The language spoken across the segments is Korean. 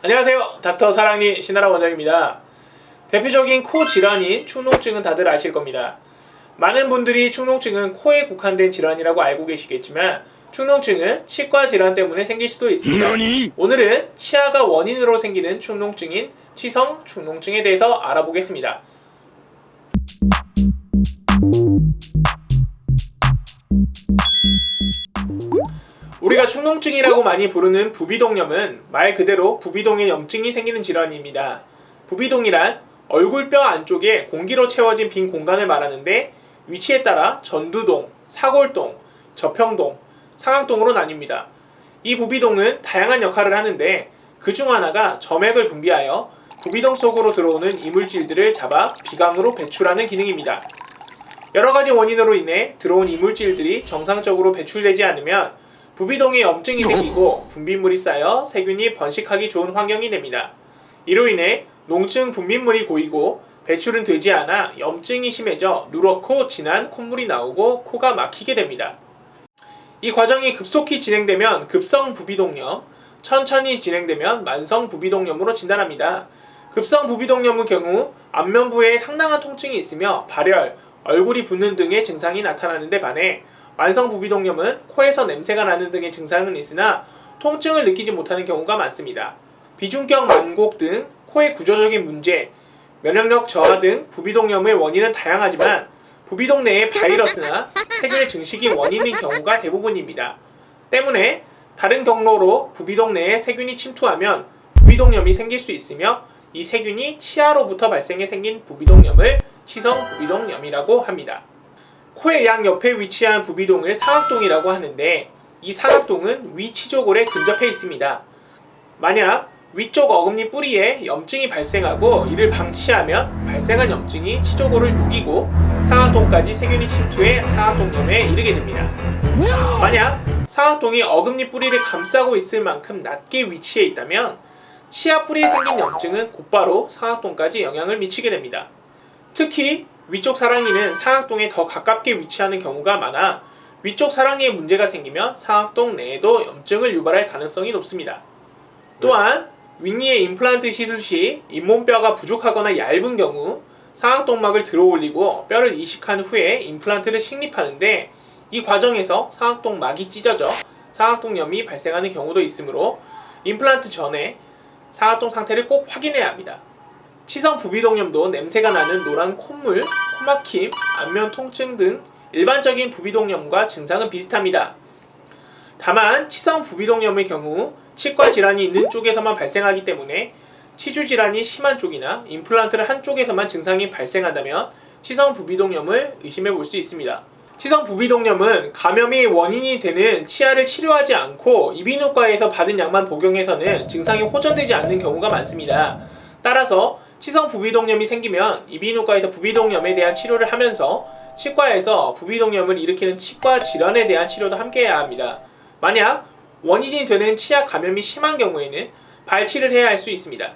안녕하세요. 닥터 사랑니 신나라 원장입니다. 대표적인 코 질환인 축농증은 다들 아실 겁니다. 많은 분들이 축농증은 코에 국한된 질환이라고 알고 계시겠지만 축농증은 치과 질환 때문에 생길 수도 있습니다. 오늘은 치아가 원인으로 생기는 축농증인 치성 축농증에 대해서 알아보겠습니다. 우리가 축농증이라고 많이 부르는 부비동염은 말 그대로 부비동에 염증이 생기는 질환입니다. 부비동이란 얼굴뼈 안쪽에 공기로 채워진 빈 공간을 말하는데 위치에 따라 전두동, 사골동, 저평동, 상악동으로 나뉩니다. 이 부비동은 다양한 역할을 하는데 그 중 하나가 점액을 분비하여 부비동 속으로 들어오는 이물질들을 잡아 비강으로 배출하는 기능입니다. 여러 가지 원인으로 인해 들어온 이물질들이 정상적으로 배출되지 않으면 부비동에 염증이 생기고 분비물이 쌓여 세균이 번식하기 좋은 환경이 됩니다. 이로 인해 농증 분비물이 고이고 배출은 되지 않아 염증이 심해져 누렇고 진한 콧물이 나오고 코가 막히게 됩니다. 이 과정이 급속히 진행되면 급성 부비동염, 천천히 진행되면 만성 부비동염으로 진단합니다. 급성 부비동염의 경우 안면부에 상당한 통증이 있으며 발열, 얼굴이 붓는 등의 증상이 나타나는데 반해 만성 부비동염은 코에서 냄새가 나는 등의 증상은 있으나 통증을 느끼지 못하는 경우가 많습니다. 비중격 만곡 등 코의 구조적인 문제, 면역력 저하 등 부비동염의 원인은 다양하지만 부비동 내의 바이러스나 세균의 증식이 원인인 경우가 대부분입니다. 때문에 다른 경로로 부비동 내에 세균이 침투하면 부비동염이 생길 수 있으며 이 세균이 치아로부터 발생해 생긴 부비동염을 치성 부비동염이라고 합니다. 코의 양 옆에 위치한 부비동을 상악동이라고 하는데 이 상악동은 위치조골에 근접해 있습니다. 만약 위쪽 어금니 뿌리에 염증이 발생하고 이를 방치하면 발생한 염증이 치조골을 녹이고 상악동까지 세균이 침투해 상악동염에 이르게 됩니다. 만약 상악동이 어금니 뿌리를 감싸고 있을 만큼 낮게 위치해 있다면 치아 뿌리에 생긴 염증은 곧바로 상악동까지 영향을 미치게 됩니다. 특히 위쪽 사랑니는 상악동에 더 가깝게 위치하는 경우가 많아 위쪽 사랑니에 문제가 생기면 상악동 내에도 염증을 유발할 가능성이 높습니다. 또한 윗니의 임플란트 시술 시 잇몸뼈가 부족하거나 얇은 경우 상악동막을 들어 올리고 뼈를 이식한 후에 임플란트를 식립하는데 이 과정에서 상악동막이 찢어져 상악동염이 발생하는 경우도 있으므로 임플란트 전에 상악동 상태를 꼭 확인해야 합니다. 치성 부비동염도 냄새가 나는 노란 콧물, 코막힘, 안면 통증 등 일반적인 부비동염과 증상은 비슷합니다. 다만 치성 부비동염의 경우 치과 질환이 있는 쪽에서만 발생하기 때문에 치주 질환이 심한 쪽이나 임플란트를 한 쪽에서만 증상이 발생한다면 치성 부비동염을 의심해 볼 수 있습니다. 치성 부비동염은 감염이 원인이 되는 치아를 치료하지 않고 이비인후과에서 받은 약만 복용해서는 증상이 호전되지 않는 경우가 많습니다. 따라서 치성 부비동염이 생기면 이비인후과에서 부비동염에 대한 치료를 하면서 치과에서 부비동염을 일으키는 치과 질환에 대한 치료도 함께 해야 합니다. 만약 원인이 되는 치아 감염이 심한 경우에는 발치를 해야 할 수 있습니다.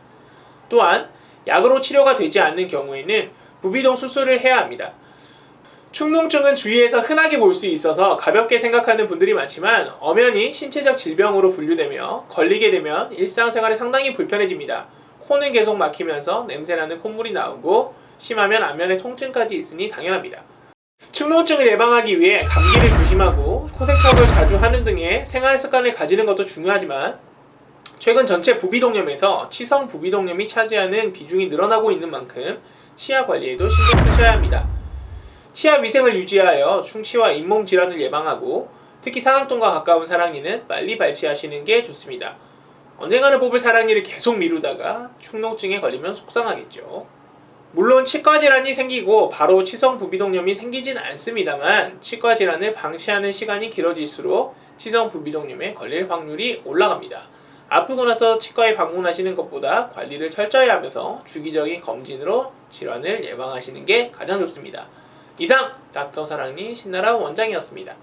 또한 약으로 치료가 되지 않는 경우에는 부비동 수술을 해야 합니다. 축농증은 주위에서 흔하게 볼 수 있어서 가볍게 생각하는 분들이 많지만 엄연히 신체적 질병으로 분류되며 걸리게 되면 일상생활에 상당히 불편해집니다. 코는 계속 막히면서 냄새나는 콧물이 나오고 심하면 안면에 통증까지 있으니 당연합니다. 축농증을 예방하기 위해 감기를 조심하고 코세척을 자주 하는 등의 생활 습관을 가지는 것도 중요하지만 최근 전체 부비동염에서 치성 부비동염이 차지하는 비중이 늘어나고 있는 만큼 치아 관리에도 신경 쓰셔야 합니다. 치아 위생을 유지하여 충치와 잇몸 질환을 예방하고 특히 상악동과 가까운 사랑니는 빨리 발치하시는 게 좋습니다. 언젠가는 뽑을 사랑니를 계속 미루다가 축농증에 걸리면 속상하겠죠. 물론 치과 질환이 생기고 바로 치성 부비동염이 생기진 않습니다만 치과 질환을 방치하는 시간이 길어질수록 치성 부비동염에 걸릴 확률이 올라갑니다. 아프고 나서 치과에 방문하시는 것보다 관리를 철저히 하면서 주기적인 검진으로 질환을 예방하시는 게 가장 좋습니다. 이상 닥터 사랑니 신나라 원장이었습니다.